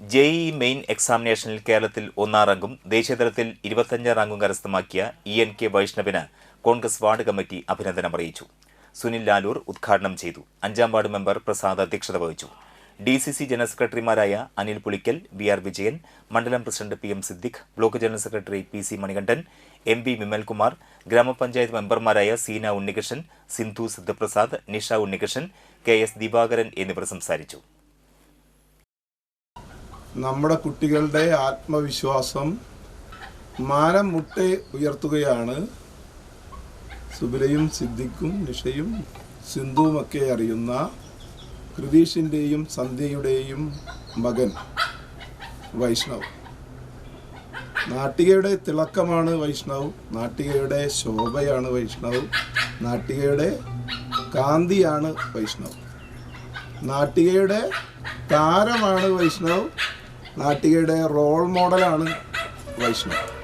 JEE main എക്സാമിനേഷനിൽ കേരളത്തിൽ ഒന്നാം റാങ്കും ദേശീയതലത്തിൽ ഇരുപത്തഞ്ചാം റാങ്കും കരസ്ഥമാക്കിയ ഇ എൻ കെ വൈഷ്ണവിന് കോൺഗ്രസ് വാർഡ് കമ്മിറ്റി അഭിനന്ദനം അറിയിച്ചു. സുനിൽ ലാലൂർ ഉദ്ഘാടനം ചെയ്തു. അഞ്ചാം വാർഡ് മെമ്പർ പ്രസാദ് അധ്യക്ഷത വഹിച്ചു. ഡി സി സി ജനറൽ സെക്രട്ടറിമാരായ അനിൽ പുളിക്കൽ വി ആർ വിജയൻ മണ്ഡലം president P M Siddique block general secretary P C Manikandan M P Vimalkumar ഗ്രാമപഞ്ചായത്ത് മെമ്പർമാരായ സീന ഉണ്ണികൃഷ്ണൻ സിന്ധു സിദ്ധപ്രസാദ് നിഷ ഉണ്ണികൃഷ്ണൻ കെ എസ് ദിവാകരൻ എന്നിവർ സംസാരിച്ചു. നമ്മുടെ കുട്ടികളുടെ ആത്മവിശ്വാസം മാനം മുട്ടെ ഉയർത്തുകയാണ്. സുബിലയും സിദ്ദിഖും നിഷയും സിന്ധുവുമൊക്കെ അറിയുന്ന കൃതീഷിന്റെയും സന്ധ്യയുടെയും മകൻ വൈഷ്ണവ്. നാട്ടികയുടെ തിളക്കമാണ് വൈഷ്ണവ്. നാട്ടികയുടെ ശോഭയാണ് വൈഷ്ണവ്. നാട്ടികയുടെ കാന്തിയാണ് വൈഷ്ണവ്. നാട്ടികയുടെ താരമാണ് വൈഷ്ണവ്. നാട്ടികയുടെ റോൾ മോഡലാണ് വൈഷ്ണവ്.